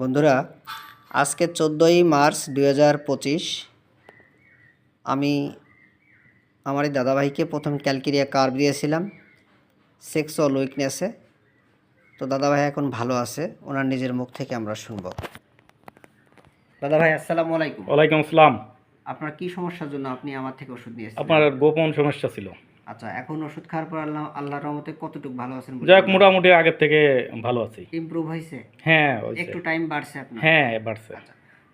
বন্ধুরা আজকে চোদ্দোই মার্চ দুই হাজার পঁচিশ। আমি আমার এই দাদাভাইকে প্রথম ক্যালকেরিয়া কার্ভ দিয়েছিলাম সেক্সুয়াল উইকনেসে তো দাদাভাই এখন ভালো আছে ওনার নিজের মুখ থেকে আমরা শুনব। দাদাভাই আসসালামু আলাইকুম। ওয়ালাইকুম আসসালাম। আপনার কি সমস্যার জন্য আপনি আমার থেকে ওষুধ নিয়েছেন আপনার গোপন সমস্যা ছিল। আচ্ছা এখন ওষুধ খাওয়ার পর আল্লাহ আল্লাহর রহমতে কতটুকু ভালো আছেন যাক মোটামুটি আগের থেকে ভালো আছি। ইমপ্রুভ হয়েছে? হ্যাঁ। একটু টাইম বাড়ছে আপনার? হ্যাঁ বাড়ছে।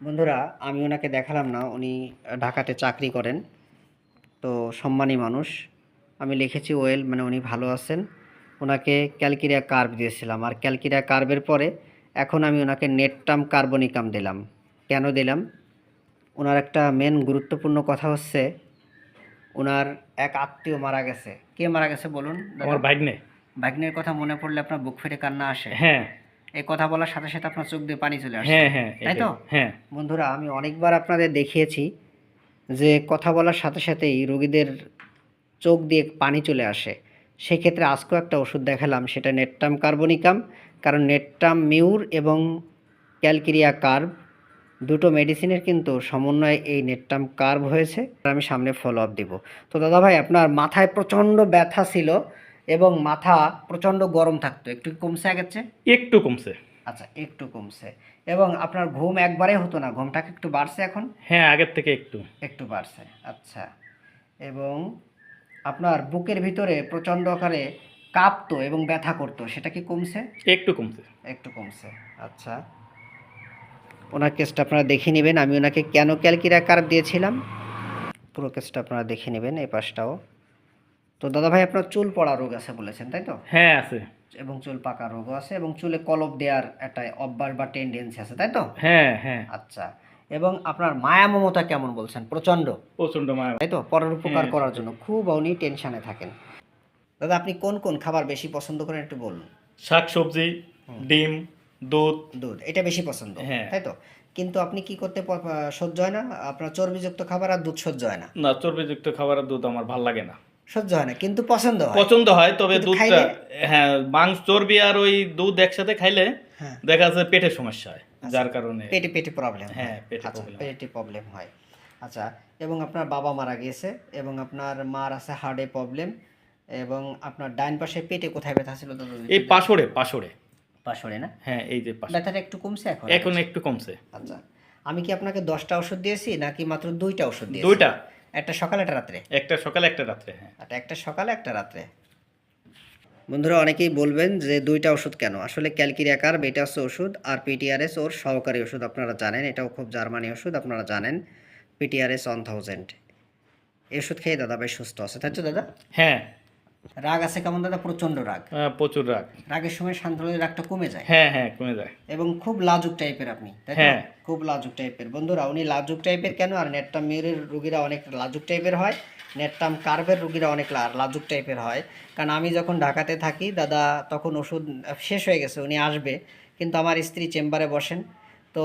বন্ধুরা আমি ওনাকে দেখালাম না উনি ঢাকাতে চাকরি করেন। তো সম্মানী মানুষ আমি লিখেছি ওয়েল মানে উনি ভালো আছেন। ওনাকে ক্যালকিরিয়া কার্ভ দিয়েছিলাম। আর ক্যালকিরিয়া কার্ভের পরে এখন আমি ওনাকে নেটটাম কার্বনিকাম দিলাম। কেন দিলাম? ওনার একটা মেন গুরুত্বপূর্ণ কথা হচ্ছে ওনার এক আত্মীয় মারা গেছে। কে মারা গেছে বলুন? আমার ভাগ্নে। ভাগ্নের কথা মনে পড়লে আপনার বুক ফেটে কান্না আসে। হ্যাঁ। এই কথা বলার সাথে সাথে আপনার চোখ দিয়ে পানি চলে আসে। হ্যাঁ হ্যাঁ তাই তো? হ্যাঁ। বন্ধুরা আমি অনেকবার আপনাদের দেখিয়েছি যে কথা বলার সাথে সাথেই রোগীদের চোখ দিয়ে পানি চলে আসে। সেক্ষেত্রে আজকেও একটা ওষুধ দেখালাম সেটা নেটটাম কার্বনিকাম। কারণ নেটটাম মিউর এবং ক্যালকিরিয়া কার্ভ দুটো মেডিসিনের কিন্তু সমন্বয়ে এই নেটটাম কার্ভ হয়েছে। আমি সামনে ফলো আপ দিব। তো দাদা ভাই আপনার মাথায় প্রচণ্ড ব্যথা ছিল এবং মাথা প্রচণ্ড গরম থাকতো। একটু কমছে আগের চেয়ে? একটু কমছে। আচ্ছা একটু কমছে। এবং আপনার ঘুম একবারে হতো না? ঘুমটাকে একটু বাড়ছে এখন? হ্যাঁ আগের থেকে একটু। একটু বাড়ছে আচ্ছা। এবং আপনার বুকের ভিতরে প্রচণ্ড আকারে কাঁপতো এবং ব্যথা করতো। সেটা কি কমছে? একটু কমছে। একটু কমছে আচ্ছা। ওনার কেসটা আপনারা দেখে নেবেন। আমি ওনাকে কেন ক্যালকিরা কার্ভ দিয়েছিলাম? পুরো কেসটা আপনারা দেখে নেবেন এই পাশটাও। তো দাদা ভাই আপনার চুল পড়া রোগ আছে বলেছেন তাই তো? হ্যাঁ আছে। এবং চুল পাকা রোগও আছে এবং চুলে কলপ দেওয়ার একটা অভ্যাস বা টেন্ডেন্সি আছে তাই তো? হ্যাঁ হ্যাঁ। আচ্ছা। এবং আপনার মায়া মমতা কেমন বলছেন? প্রচণ্ড প্রচণ্ড মায়া তাই তো? পরের উপকার হ্যাঁ, করার জন্য। খুব উনি টেনশনে থাকেন। দাদা আপনি কোন কোন খাবার বেশি পছন্দ করেন একটু বলুন। শাক সবজি ডিম দুধ। দুধ এটা বেশি পছন্দ হ্যাঁ। তাই তো? কিন্তু আপনি কি করতে সহ্য হয় না? আপনার চর্বিযুক্ত খাবার আর দুধ সহ্য হয় না। না চর্বিযুক্ত খাবারের দুধ আমার ভালো লাগে না। সহ্য হয় না কিন্তু পছন্দ হয়। পছন্দ হয় তবে দুধটা হ্যাঁ মাংস চর্বি আর ওই দুধ একসাথে খাইলে হ্যাঁ। দেখা যাচ্ছে পেটের সমস্যা হয় যার কারণে পেটে পেটে প্রবলেম হ্যাঁ, পেটে আচ্ছা। পেটে প্রবলেম হয়। আচ্ছা এবং আপনার বাবা মারা গিয়েছে এবং আপনার মার আছে হার্টে প্রবলেম এবং আপনার ডাইন পাশে পেটে কোথায় ব্যথা ছিল? এই পাশড়ে পাশড়ে। পাশরে না? হ্যাঁ এই যে ব্যথাটা একটু কমছে এখন? এখন একটু কমছে। আচ্ছা। আমি কি আপনাকে দশটা ওষুধ দিয়েছি নাকি মাত্র দুইটা ওষুধ দিয়েছি? দুইটা। একটা সকালে একটা রাত্রে? একটা সকালে একটা রাত্রে হ্যাঁ। আচ্ছা একটা সকালে একটা রাত্রে। বন্ধুরা অনেকেই বলবেন যে দুইটা ওষুধ কেন? আসলে ক্যালকিরিয়াকার বেটা হচ্ছে ওষুধ আর পিটিআরএস ওর সহকারী ওষুধ আপনারা জানেন। এটাও খুব জার্মানি ওষুধ আপনারা জানেন। PTRS one thousand. এই ওষুধ খেয়ে দাদা বেশ সুস্থ আছে। তাই তো দাদা? হ্যাঁ। রাগ আছে কেমন দাদা? প্রচণ্ড রাগ। প্রচুর রাগ। রাগের সময় শান্ত হলে রাগটা কমে যায়। হ্যাঁ হ্যাঁ কমে যায়। এবং খুব লাজুক টাইপের আপনি হ্যাঁ। খুব লাজুক টাইপের। বন্ধুরা উনি লাজুক টাইপের কেন? আর নেটটাম মিউরের রুগীরা অনেক লাজুক টাইপের হয়। নেটটাম কার্ভের রুগীরা অনেক লাজুক টাইপের হয়। কারণ আমি যখন ঢাকাতে থাকি দাদা তখন ওষুধ শেষ হয়ে গেছে উনি আসবে। কিন্তু আমার স্ত্রী চেম্বারে বসেন। তো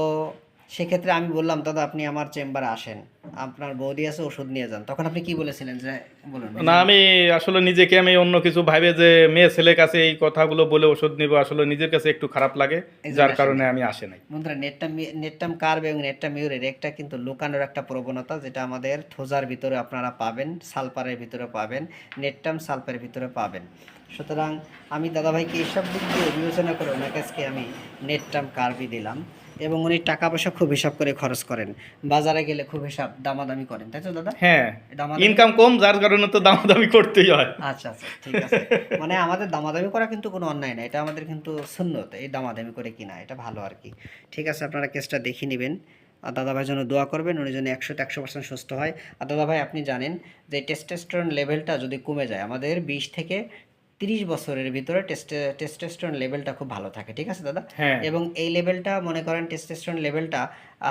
সেক্ষেত্রে আমি বললাম দাদা আপনি আমার চেম্বারে আসেন। আপনার বৌদি আছে ওষুধ নিয়ে যান। তখন আপনি কি বলেছিলেন? যে বলুন। না আমি আসলে নিজেকে আমি অন্য কিছু ভাবে যে মেয়ে ছেলের কাছে এই কথাগুলো বলে ওষুধ নিব আসলে নিজের কাছে একটু খারাপ লাগে যার কারণে আমি আসে নাই। বন্ধুরা নেটটাম নেটটাম কার্ভ এবং নেটটাম মিউরের একটা কিন্তু লুকানোর একটা প্রবণতা যেটা আমাদের থোজার ভিতরে আপনারা পাবেন সালপারের ভিতরে পাবেন নেটটাম সালপারের ভিতরে পাবেন। সুতরাং আমি দাদাভাইকে এইসব দিক দিয়ে বিবেচনা করে ওনার কাছকে আমি নেটটাম কার্ভই দিলাম। এবং উনি টাকা পয়সা খুব হিসাব করে খরচ করেন। বাজারে গেলে খুব হিসাব দামাদামি করেন তাই তো দাদা? হ্যাঁ দামাদামি ইনকাম কম যার কারণে তো দামাদামি করতেই হয়। আচ্ছা আচ্ছা ঠিক আছে। মানে আমাদের দামাদামি করা কিন্তু কোনো অন্যায় না এটা আমাদের কিন্তু সুন্নত এই দামাদামি করে কিনা এটা ভালো আর কি। ঠিক আছে আপনারা কেসটা দেখে নেবেন। আর দাদাভাই জন্য দোয়া করবেন উনি যেন একশোতে একশো পার্সেন্ট সুস্থ হয়। আর দাদাভাই আপনি জানেন যে টেস্টেস্টরন লেভেলটা যদি কমে যায় আমাদের বিশ থেকে তিরিশ বছরের ভিতরে টেস্টে টেস্টেস্টরন লেভেলটা খুব ভালো থাকে ঠিক আছে দাদা? হ্যাঁ। এবং এই লেভেলটা মনে করেন টেস্টোস্টেরন লেভেলটা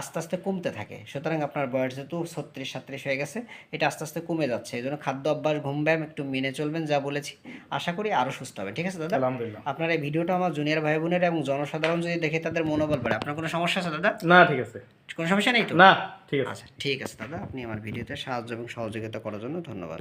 আস্তে আস্তে কমতে থাকে। সুতরাং আপনার বয়স যেহেতু ছত্রিশ সাত্রিশ হয়ে গেছে এটা আস্তে আস্তে কমে যাচ্ছে। এই জন্য খাদ্য অভ্যাস ঘুম ব্যায়াম একটু মেনে চলবেন যা বলেছি। আশা করি আরও সুস্থ হবে ঠিক আছে দাদা? আলহামদুলিল্লাহ। আপনার এই ভিডিওটা আমার জুনিয়র ভাই বোনেরা এবং জনসাধারণ যদি দেখে তাদের মনোবল বাড়ে আপনার কোনো সমস্যা আছে দাদা? না ঠিক আছে। কোনো সমস্যা নেই তো? না ঠিক আছে। আচ্ছা ঠিক আছে দাদা আপনি আমার ভিডিওতে সাহায্য এবং সহযোগিতা করার জন্য ধন্যবাদ।